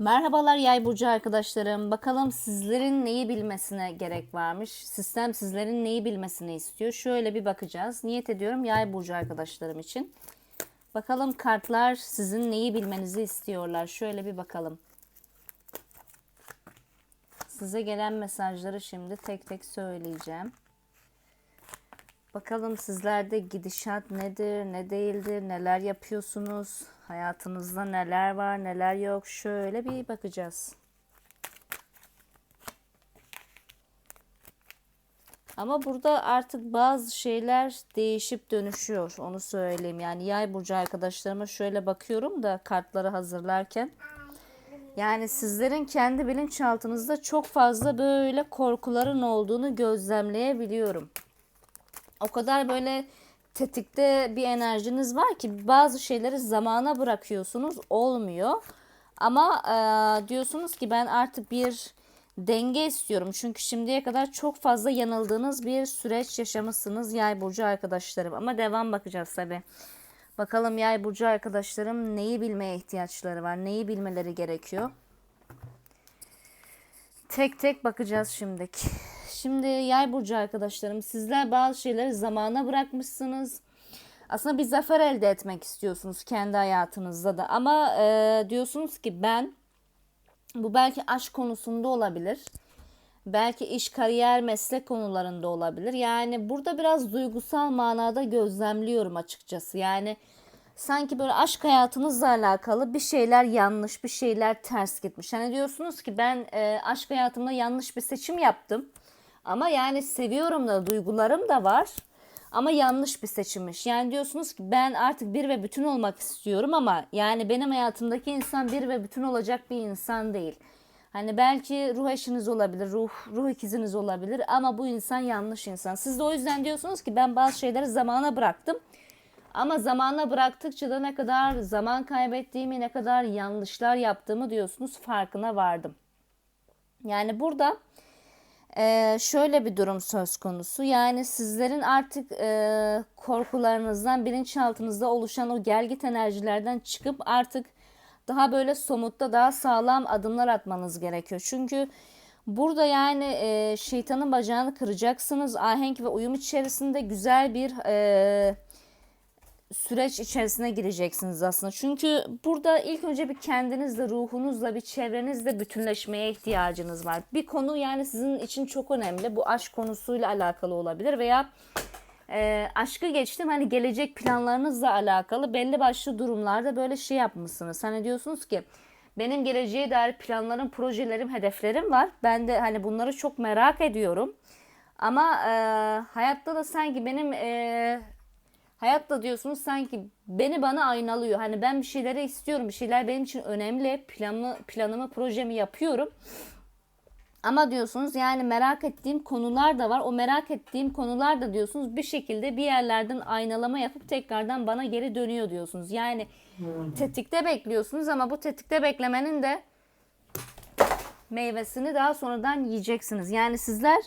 Merhabalar Yay burcu arkadaşlarım. Bakalım sizlerin neyi bilmesine gerek varmış? Sistem sizlerin neyi bilmesini istiyor? Şöyle bir bakacağız. Niyet ediyorum Yay burcu arkadaşlarım için. Bakalım kartlar sizin neyi bilmenizi istiyorlar? Şöyle bir bakalım. Size gelen mesajları şimdi tek tek söyleyeceğim. Bakalım sizlerde gidişat nedir, ne değildir, neler yapıyorsunuz, hayatınızda neler var, neler yok. Şöyle bir bakacağız. Ama burada artık bazı şeyler değişip dönüşüyor. Onu söyleyeyim. Yani yay burcu arkadaşlarıma şöyle bakıyorum da kartları hazırlarken. Yani sizlerin kendi bilinçaltınızda çok fazla böyle korkuların olduğunu gözlemleyebiliyorum o kadar böyle tetikte bir enerjiniz var ki bazı şeyleri zamana bırakıyorsunuz olmuyor. Ama e, diyorsunuz ki ben artık bir denge istiyorum. Çünkü şimdiye kadar çok fazla yanıldığınız bir süreç yaşamışsınız yay burcu arkadaşlarım. Ama devam bakacağız tabi. Bakalım yay burcu arkadaşlarım neyi bilmeye ihtiyaçları var, neyi bilmeleri gerekiyor. Tek tek bakacağız şimdiki. Şimdi yay burcu arkadaşlarım sizler bazı şeyleri zamana bırakmışsınız. Aslında bir zafer elde etmek istiyorsunuz kendi hayatınızda da. Ama e, diyorsunuz ki ben bu belki aşk konusunda olabilir. Belki iş, kariyer, meslek konularında olabilir. Yani burada biraz duygusal manada gözlemliyorum açıkçası. Yani sanki böyle aşk hayatınızla alakalı bir şeyler yanlış, bir şeyler ters gitmiş. Hani diyorsunuz ki ben e, aşk hayatımda yanlış bir seçim yaptım. Ama yani seviyorum da duygularım da var. Ama yanlış bir seçimmiş. Yani diyorsunuz ki ben artık bir ve bütün olmak istiyorum ama yani benim hayatımdaki insan bir ve bütün olacak bir insan değil. Hani belki ruh eşiniz olabilir, ruh ruh ikiziniz olabilir ama bu insan yanlış insan. Siz de o yüzden diyorsunuz ki ben bazı şeyleri zamana bıraktım. Ama zamana bıraktıkça da ne kadar zaman kaybettiğimi, ne kadar yanlışlar yaptığımı diyorsunuz farkına vardım. Yani burada ee, şöyle bir durum söz konusu. Yani sizlerin artık e, korkularınızdan, bilinçaltınızda oluşan o gelgit enerjilerden çıkıp artık daha böyle somutta, daha sağlam adımlar atmanız gerekiyor. Çünkü burada yani e, şeytanın bacağını kıracaksınız. Ahenk ve uyum içerisinde güzel bir e, süreç içerisine gireceksiniz aslında. Çünkü burada ilk önce bir kendinizle, ruhunuzla, bir çevrenizle bütünleşmeye ihtiyacınız var. Bir konu yani sizin için çok önemli. Bu aşk konusuyla alakalı olabilir veya e, aşkı geçtim hani gelecek planlarınızla alakalı belli başlı durumlarda böyle şey yapmışsınız. Hani diyorsunuz ki benim geleceğe dair planlarım, projelerim, hedeflerim var. Ben de hani bunları çok merak ediyorum. Ama e, hayatta da sanki benim e, Hayatta diyorsunuz sanki beni bana aynalıyor. Hani ben bir şeyleri istiyorum. Bir şeyler benim için önemli. Planımı, planımı, projemi yapıyorum. Ama diyorsunuz yani merak ettiğim konular da var. O merak ettiğim konular da diyorsunuz bir şekilde bir yerlerden aynalama yapıp tekrardan bana geri dönüyor diyorsunuz. Yani tetikte bekliyorsunuz ama bu tetikte beklemenin de meyvesini daha sonradan yiyeceksiniz. Yani sizler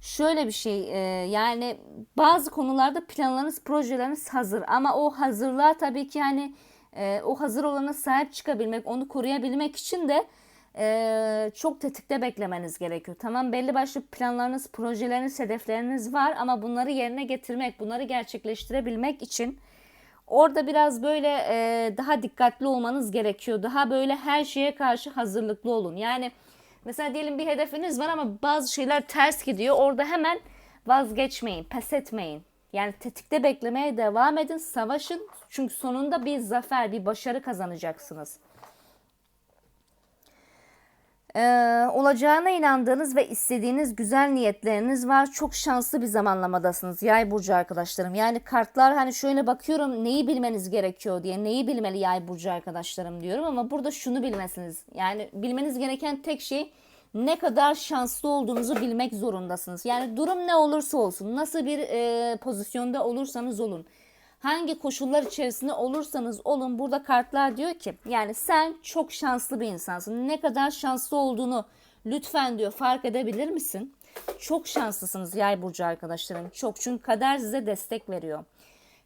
şöyle bir şey e, yani bazı konularda planlarınız projeleriniz hazır ama o hazırlığa tabii ki yani e, o hazır olana sahip çıkabilmek onu koruyabilmek için de e, çok tetikte beklemeniz gerekiyor. Tamam belli başlı planlarınız projeleriniz hedefleriniz var ama bunları yerine getirmek bunları gerçekleştirebilmek için orada biraz böyle e, daha dikkatli olmanız gerekiyor. Daha böyle her şeye karşı hazırlıklı olun. Yani Mesela diyelim bir hedefiniz var ama bazı şeyler ters gidiyor. Orada hemen vazgeçmeyin, pes etmeyin. Yani tetikte beklemeye devam edin, savaşın. Çünkü sonunda bir zafer, bir başarı kazanacaksınız. Ee, olacağına inandığınız ve istediğiniz güzel niyetleriniz var. Çok şanslı bir zamanlamadasınız yay burcu arkadaşlarım. Yani kartlar hani şöyle bakıyorum neyi bilmeniz gerekiyor diye. Neyi bilmeli yay burcu arkadaşlarım diyorum ama burada şunu bilmesiniz. Yani bilmeniz gereken tek şey ne kadar şanslı olduğunuzu bilmek zorundasınız. Yani durum ne olursa olsun, nasıl bir e, pozisyonda olursanız olun hangi koşullar içerisinde olursanız olun burada kartlar diyor ki yani sen çok şanslı bir insansın. Ne kadar şanslı olduğunu lütfen diyor fark edebilir misin? Çok şanslısınız yay burcu arkadaşlarım. Çok çünkü kader size destek veriyor.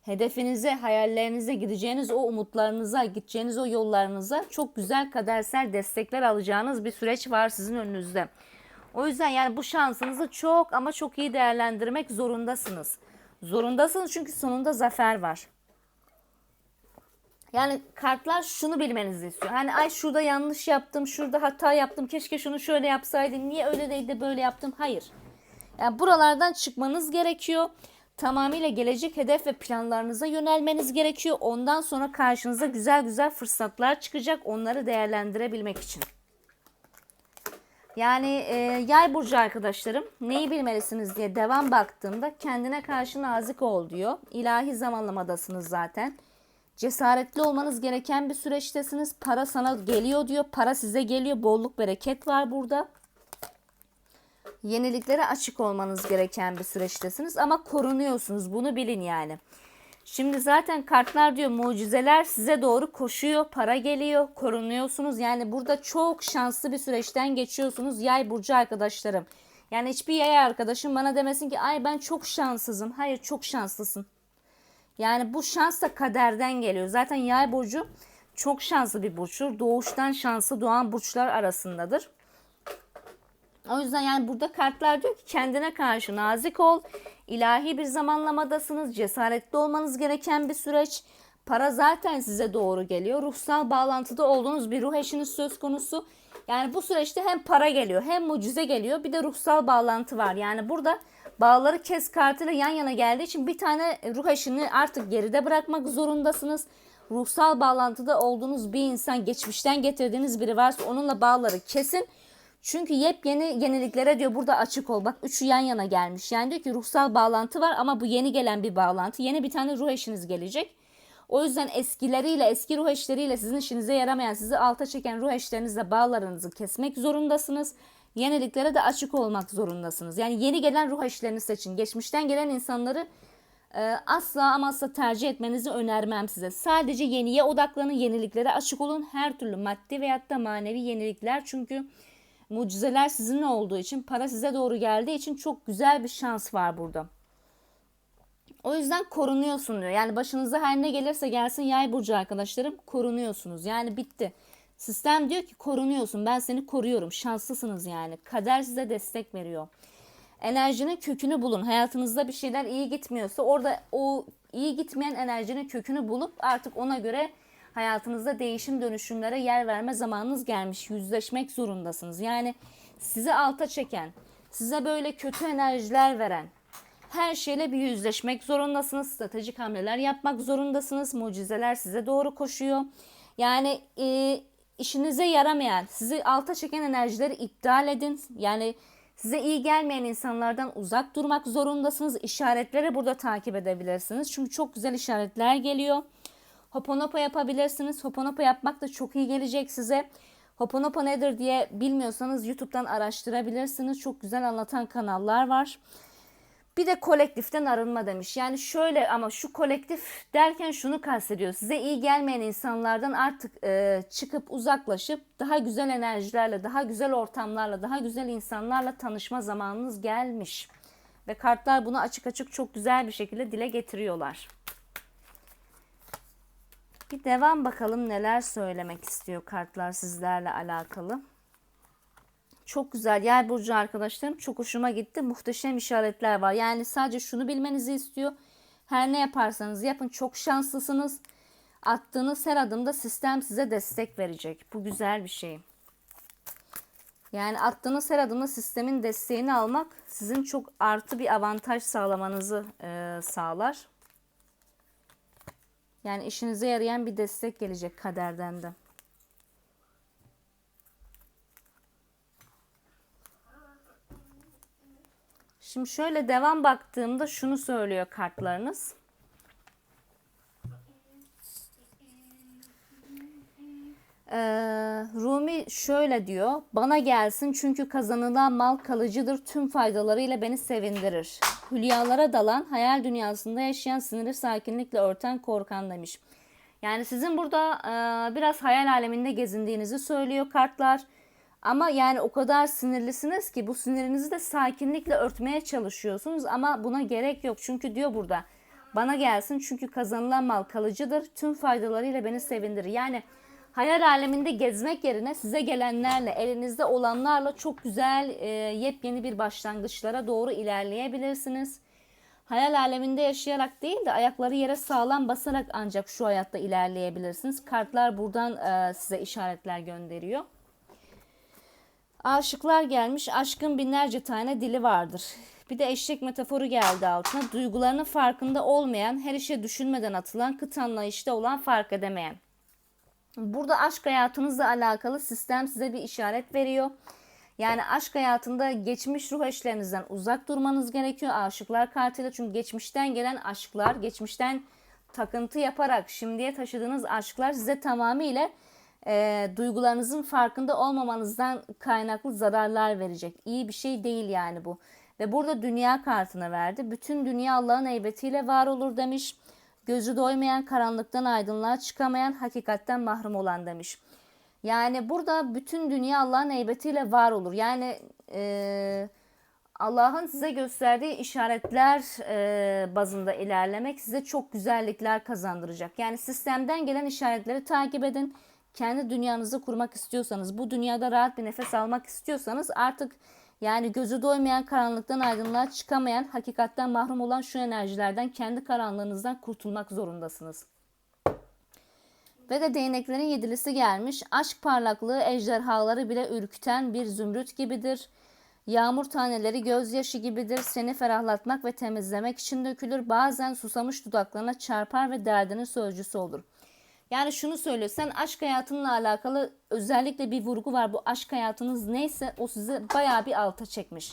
hedefinize, hayallerinize, gideceğiniz o umutlarınıza, gideceğiniz o yollarınıza çok güzel kadersel destekler alacağınız bir süreç var sizin önünüzde. O yüzden yani bu şansınızı çok ama çok iyi değerlendirmek zorundasınız. Zorundasınız çünkü sonunda zafer var. Yani kartlar şunu bilmenizi istiyor. Hani ay şurada yanlış yaptım, şurada hata yaptım. Keşke şunu şöyle yapsaydım. Niye öyle değil de böyle yaptım? Hayır. Yani buralardan çıkmanız gerekiyor. Tamamıyla gelecek hedef ve planlarınıza yönelmeniz gerekiyor. Ondan sonra karşınıza güzel güzel fırsatlar çıkacak. Onları değerlendirebilmek için. Yani e, yay burcu arkadaşlarım neyi bilmelisiniz diye devam baktığımda kendine karşı nazik ol diyor. İlahi zamanlamadasınız zaten. Cesaretli olmanız gereken bir süreçtesiniz. Para sana geliyor diyor. Para size geliyor. Bolluk bereket var burada. Yeniliklere açık olmanız gereken bir süreçtesiniz ama korunuyorsunuz. Bunu bilin yani. Şimdi zaten kartlar diyor mucizeler size doğru koşuyor, para geliyor, korunuyorsunuz. Yani burada çok şanslı bir süreçten geçiyorsunuz yay burcu arkadaşlarım. Yani hiçbir yay arkadaşım bana demesin ki ay ben çok şanssızım. Hayır çok şanslısın. Yani bu şans da kaderden geliyor. Zaten yay burcu çok şanslı bir burçtur. Doğuştan şanslı doğan burçlar arasındadır. O yüzden yani burada kartlar diyor ki kendine karşı nazik ol. İlahi bir zamanlamadasınız. Cesaretli olmanız gereken bir süreç. Para zaten size doğru geliyor. Ruhsal bağlantıda olduğunuz bir ruh eşiniz söz konusu. Yani bu süreçte hem para geliyor hem mucize geliyor bir de ruhsal bağlantı var. Yani burada bağları kes kartıyla yan yana geldiği için bir tane ruh eşini artık geride bırakmak zorundasınız. Ruhsal bağlantıda olduğunuz bir insan geçmişten getirdiğiniz biri varsa onunla bağları kesin. Çünkü yepyeni yeniliklere diyor burada açık ol. Bak üçü yan yana gelmiş. Yani diyor ki ruhsal bağlantı var ama bu yeni gelen bir bağlantı. Yeni bir tane ruh eşiniz gelecek. O yüzden eskileriyle, eski ruh eşleriyle sizin işinize yaramayan, sizi alta çeken ruh eşlerinizle bağlarınızı kesmek zorundasınız. Yeniliklere de açık olmak zorundasınız. Yani yeni gelen ruh eşlerini seçin. Geçmişten gelen insanları e, asla ama asla tercih etmenizi önermem size. Sadece yeniye odaklanın, yeniliklere açık olun. Her türlü maddi veyahut da manevi yenilikler çünkü mucizeler sizinle olduğu için, para size doğru geldiği için çok güzel bir şans var burada. O yüzden korunuyorsun diyor. Yani başınıza her ne gelirse gelsin yay burcu arkadaşlarım korunuyorsunuz. Yani bitti. Sistem diyor ki korunuyorsun. Ben seni koruyorum. Şanslısınız yani. Kader size destek veriyor. Enerjinin kökünü bulun. Hayatınızda bir şeyler iyi gitmiyorsa orada o iyi gitmeyen enerjinin kökünü bulup artık ona göre hayatınızda değişim dönüşümlere yer verme zamanınız gelmiş. Yüzleşmek zorundasınız. Yani sizi alta çeken, size böyle kötü enerjiler veren, her şeyle bir yüzleşmek zorundasınız. Stratejik hamleler yapmak zorundasınız. Mucizeler size doğru koşuyor. Yani e, işinize yaramayan, sizi alta çeken enerjileri iptal edin. Yani size iyi gelmeyen insanlardan uzak durmak zorundasınız. İşaretleri burada takip edebilirsiniz. Çünkü çok güzel işaretler geliyor. Hoponopo yapabilirsiniz. Hoponopo yapmak da çok iyi gelecek size. Hoponopo nedir diye bilmiyorsanız YouTube'dan araştırabilirsiniz. Çok güzel anlatan kanallar var. Bir de kolektiften arınma demiş. Yani şöyle ama şu kolektif derken şunu kastediyor. Size iyi gelmeyen insanlardan artık e, çıkıp uzaklaşıp daha güzel enerjilerle, daha güzel ortamlarla, daha güzel insanlarla tanışma zamanınız gelmiş. Ve kartlar bunu açık açık çok güzel bir şekilde dile getiriyorlar. Bir devam bakalım neler söylemek istiyor kartlar sizlerle alakalı. Çok güzel. Yer burcu arkadaşlarım çok hoşuma gitti. Muhteşem işaretler var. Yani sadece şunu bilmenizi istiyor. Her ne yaparsanız yapın çok şanslısınız. Attığınız her adımda sistem size destek verecek. Bu güzel bir şey. Yani attığınız her adımda sistemin desteğini almak sizin çok artı bir avantaj sağlamanızı e, sağlar. Yani işinize yarayan bir destek gelecek kaderden de. Şimdi şöyle devam baktığımda şunu söylüyor kartlarınız. Ee, Rumi şöyle diyor. Bana gelsin çünkü kazanılan mal kalıcıdır. Tüm faydalarıyla beni sevindirir. Hülyalara dalan, hayal dünyasında yaşayan siniri sakinlikle örten korkan demiş. Yani sizin burada e, biraz hayal aleminde gezindiğinizi söylüyor kartlar. Ama yani o kadar sinirlisiniz ki bu sinirinizi de sakinlikle örtmeye çalışıyorsunuz ama buna gerek yok. Çünkü diyor burada Bana gelsin çünkü kazanılan mal kalıcıdır. Tüm faydalarıyla beni sevindirir. Yani hayal aleminde gezmek yerine size gelenlerle, elinizde olanlarla çok güzel e, yepyeni bir başlangıçlara doğru ilerleyebilirsiniz. Hayal aleminde yaşayarak değil de ayakları yere sağlam basarak ancak şu hayatta ilerleyebilirsiniz. Kartlar buradan e, size işaretler gönderiyor. Aşıklar gelmiş. Aşkın binlerce tane dili vardır. Bir de eşek metaforu geldi altına. Duygularının farkında olmayan, her işe düşünmeden atılan, kıt anlayışta olan, fark edemeyen. Burada aşk hayatınızla alakalı sistem size bir işaret veriyor. Yani aşk hayatında geçmiş ruh eşlerinizden uzak durmanız gerekiyor. Aşıklar kartıyla çünkü geçmişten gelen aşklar, geçmişten takıntı yaparak şimdiye taşıdığınız aşklar size tamamıyla e, duygularınızın farkında olmamanızdan kaynaklı zararlar verecek. İyi bir şey değil yani bu. Ve burada dünya kartını verdi. Bütün dünya Allah'ın heybetiyle var olur demiş. Gözü doymayan, karanlıktan aydınlığa çıkamayan, hakikatten mahrum olan demiş. Yani burada bütün dünya Allah'ın heybetiyle var olur. Yani e, Allah'ın size gösterdiği işaretler e, bazında ilerlemek size çok güzellikler kazandıracak. Yani sistemden gelen işaretleri takip edin. Kendi dünyanızı kurmak istiyorsanız, bu dünyada rahat bir nefes almak istiyorsanız artık yani gözü doymayan, karanlıktan aydınlığa çıkamayan, hakikatten mahrum olan şu enerjilerden, kendi karanlığınızdan kurtulmak zorundasınız. Ve de değneklerin yedilisi gelmiş. Aşk parlaklığı ejderhaları bile ürküten bir zümrüt gibidir. Yağmur taneleri gözyaşı gibidir. Seni ferahlatmak ve temizlemek için dökülür. Bazen susamış dudaklarına çarpar ve derdinin sözcüsü olur. Yani şunu söylüyor. Sen aşk hayatınla alakalı özellikle bir vurgu var. Bu aşk hayatınız neyse o sizi bayağı bir alta çekmiş.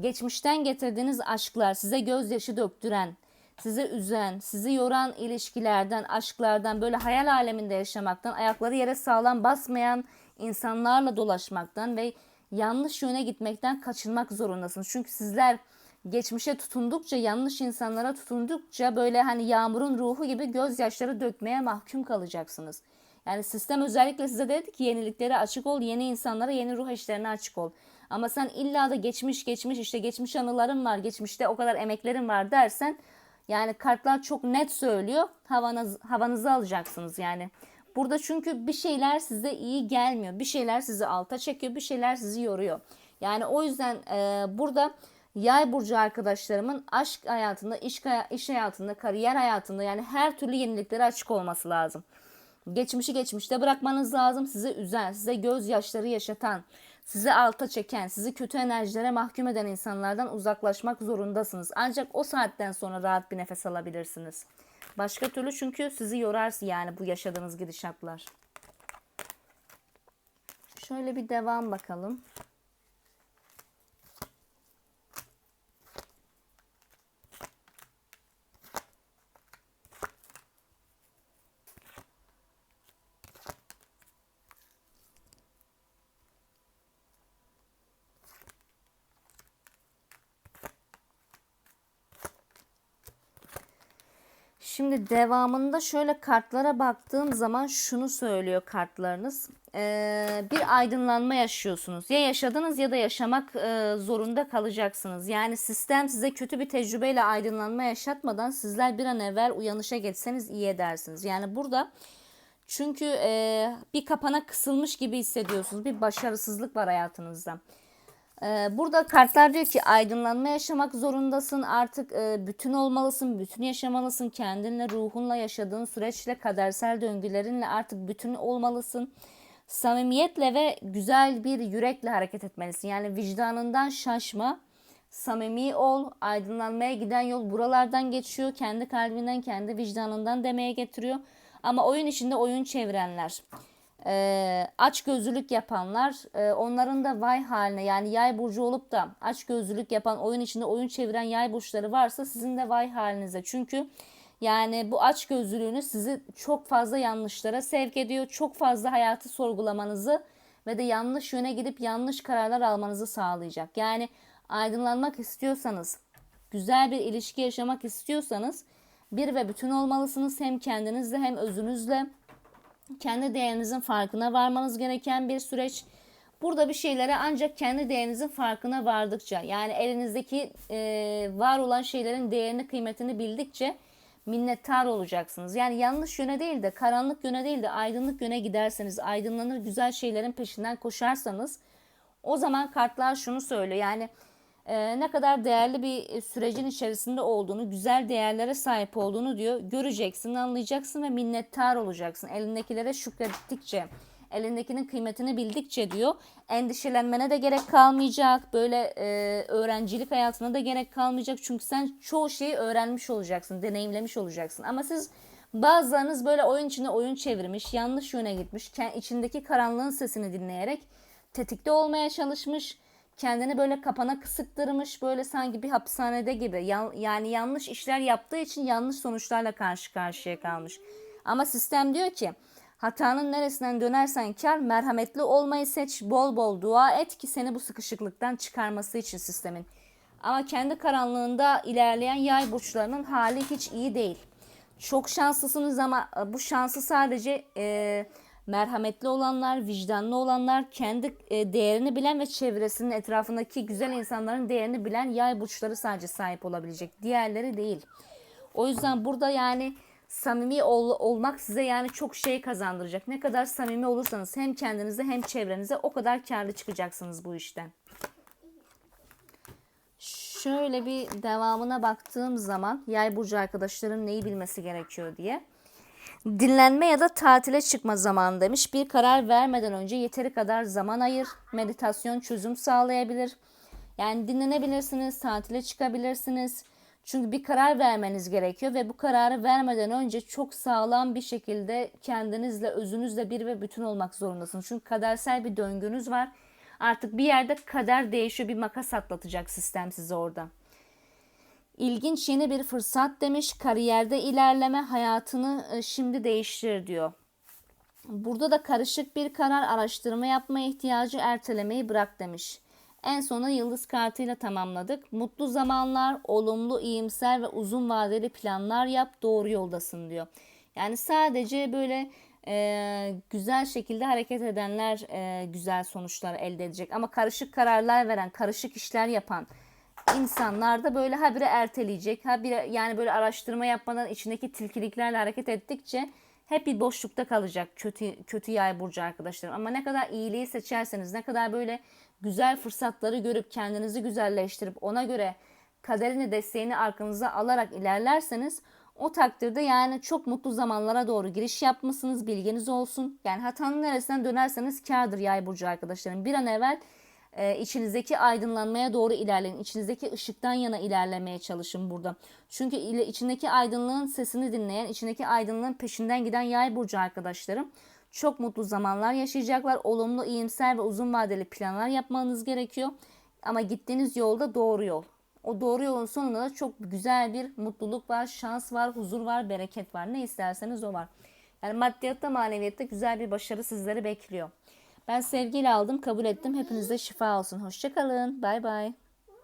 Geçmişten getirdiğiniz aşklar size gözyaşı döktüren, sizi üzen, sizi yoran ilişkilerden, aşklardan, böyle hayal aleminde yaşamaktan, ayakları yere sağlam basmayan insanlarla dolaşmaktan ve yanlış yöne gitmekten kaçınmak zorundasınız. Çünkü sizler geçmişe tutundukça, yanlış insanlara tutundukça böyle hani yağmurun ruhu gibi gözyaşları dökmeye mahkum kalacaksınız. Yani sistem özellikle size dedi ki yeniliklere açık ol, yeni insanlara, yeni ruh eşlerine açık ol. Ama sen illa da geçmiş geçmiş işte geçmiş anılarım var, geçmişte o kadar emeklerim var dersen yani kartlar çok net söylüyor. Havanız, havanızı alacaksınız yani. Burada çünkü bir şeyler size iyi gelmiyor. Bir şeyler sizi alta çekiyor. Bir şeyler sizi yoruyor. Yani o yüzden e, burada yay burcu arkadaşlarımın aşk hayatında, iş, iş hayatında, kariyer hayatında yani her türlü yeniliklere açık olması lazım. Geçmişi geçmişte bırakmanız lazım. Sizi üzen, size gözyaşları yaşatan, sizi alta çeken, sizi kötü enerjilere mahkum eden insanlardan uzaklaşmak zorundasınız. Ancak o saatten sonra rahat bir nefes alabilirsiniz. Başka türlü çünkü sizi yorar yani bu yaşadığınız gidişatlar. Şöyle bir devam bakalım. Şimdi devamında şöyle kartlara baktığım zaman şunu söylüyor kartlarınız. Ee, bir aydınlanma yaşıyorsunuz. Ya yaşadınız ya da yaşamak e, zorunda kalacaksınız. Yani sistem size kötü bir tecrübeyle aydınlanma yaşatmadan sizler bir an evvel uyanışa geçseniz iyi edersiniz. Yani burada çünkü e, bir kapana kısılmış gibi hissediyorsunuz. Bir başarısızlık var hayatınızda. Ee, burada kartlar diyor ki aydınlanma yaşamak zorundasın. Artık e, bütün olmalısın, bütün yaşamalısın. Kendinle, ruhunla yaşadığın süreçle, kadersel döngülerinle artık bütün olmalısın. Samimiyetle ve güzel bir yürekle hareket etmelisin. Yani vicdanından şaşma. Samimi ol. Aydınlanmaya giden yol buralardan geçiyor. Kendi kalbinden, kendi vicdanından demeye getiriyor. Ama oyun içinde oyun çevirenler e, aç gözlülük yapanlar e, onların da vay haline yani yay burcu olup da aç gözlülük yapan oyun içinde oyun çeviren yay burçları varsa sizin de vay halinize. Çünkü yani bu aç gözlülüğünüz sizi çok fazla yanlışlara sevk ediyor. Çok fazla hayatı sorgulamanızı ve de yanlış yöne gidip yanlış kararlar almanızı sağlayacak. Yani aydınlanmak istiyorsanız, güzel bir ilişki yaşamak istiyorsanız bir ve bütün olmalısınız hem kendinizle hem özünüzle kendi değerinizin farkına varmanız gereken bir süreç. Burada bir şeylere ancak kendi değerinizin farkına vardıkça yani elinizdeki e, var olan şeylerin değerini kıymetini bildikçe minnettar olacaksınız. Yani yanlış yöne değil de karanlık yöne değil de aydınlık yöne giderseniz, aydınlanır güzel şeylerin peşinden koşarsanız o zaman kartlar şunu söylüyor. Yani e, ne kadar değerli bir sürecin içerisinde olduğunu, güzel değerlere sahip olduğunu diyor. Göreceksin, anlayacaksın ve minnettar olacaksın. Elindekilere şükrettikçe, elindekinin kıymetini bildikçe diyor. Endişelenmene de gerek kalmayacak. Böyle e, öğrencilik hayatına da gerek kalmayacak. Çünkü sen çoğu şeyi öğrenmiş olacaksın, deneyimlemiş olacaksın. Ama siz bazılarınız böyle oyun içine oyun çevirmiş, yanlış yöne gitmiş, içindeki karanlığın sesini dinleyerek tetikte olmaya çalışmış kendini böyle kapana kısıktırmış böyle sanki bir hapishanede gibi yani yanlış işler yaptığı için yanlış sonuçlarla karşı karşıya kalmış. Ama sistem diyor ki hatanın neresinden dönersen kar merhametli olmayı seç bol bol dua et ki seni bu sıkışıklıktan çıkarması için sistemin. Ama kendi karanlığında ilerleyen yay burçlarının hali hiç iyi değil. Çok şanslısınız ama bu şansı sadece e, merhametli olanlar, vicdanlı olanlar, kendi e, değerini bilen ve çevresinin etrafındaki güzel insanların değerini bilen yay burçları sadece sahip olabilecek. Diğerleri değil. O yüzden burada yani samimi ol, olmak size yani çok şey kazandıracak. Ne kadar samimi olursanız hem kendinize hem çevrenize o kadar karlı çıkacaksınız bu işten. Şöyle bir devamına baktığım zaman yay burcu arkadaşların neyi bilmesi gerekiyor diye. Dinlenme ya da tatile çıkma zamanı demiş. Bir karar vermeden önce yeteri kadar zaman ayır. Meditasyon çözüm sağlayabilir. Yani dinlenebilirsiniz, tatile çıkabilirsiniz. Çünkü bir karar vermeniz gerekiyor ve bu kararı vermeden önce çok sağlam bir şekilde kendinizle, özünüzle bir ve bütün olmak zorundasınız. Çünkü kadersel bir döngünüz var. Artık bir yerde kader değişiyor, bir makas atlatacak sistem size orada. İlginç yeni bir fırsat demiş. Kariyerde ilerleme hayatını e, şimdi değiştir diyor. Burada da karışık bir karar araştırma yapma ihtiyacı ertelemeyi bırak demiş. En sona yıldız kartıyla tamamladık. Mutlu zamanlar, olumlu, iyimser ve uzun vadeli planlar yap, doğru yoldasın diyor. Yani sadece böyle e, güzel şekilde hareket edenler e, güzel sonuçlar elde edecek. Ama karışık kararlar veren, karışık işler yapan, insanlar da böyle habire erteleyecek. Habire yani böyle araştırma yapmadan içindeki tilkiliklerle hareket ettikçe hep bir boşlukta kalacak kötü kötü yay burcu arkadaşlarım. Ama ne kadar iyiliği seçerseniz, ne kadar böyle güzel fırsatları görüp kendinizi güzelleştirip ona göre kaderini desteğini arkanıza alarak ilerlerseniz o takdirde yani çok mutlu zamanlara doğru giriş yapmışsınız bilginiz olsun. Yani hatanın neresinden dönerseniz kardır yay burcu arkadaşlarım. Bir an evvel e, içinizdeki aydınlanmaya doğru ilerleyin. İçinizdeki ışıktan yana ilerlemeye çalışın burada. Çünkü ile, içindeki aydınlığın sesini dinleyen, içindeki aydınlığın peşinden giden yay burcu arkadaşlarım çok mutlu zamanlar yaşayacaklar. Olumlu, iyimser ve uzun vadeli planlar yapmanız gerekiyor. Ama gittiğiniz yolda doğru yol. O doğru yolun sonunda da çok güzel bir mutluluk var, şans var, huzur var, bereket var. Ne isterseniz o var. Yani maddiyatta, maneviyatta güzel bir başarı sizleri bekliyor. Ben sevgiyle aldım, kabul ettim. Hepinize şifa olsun. Hoşçakalın. Bay bay.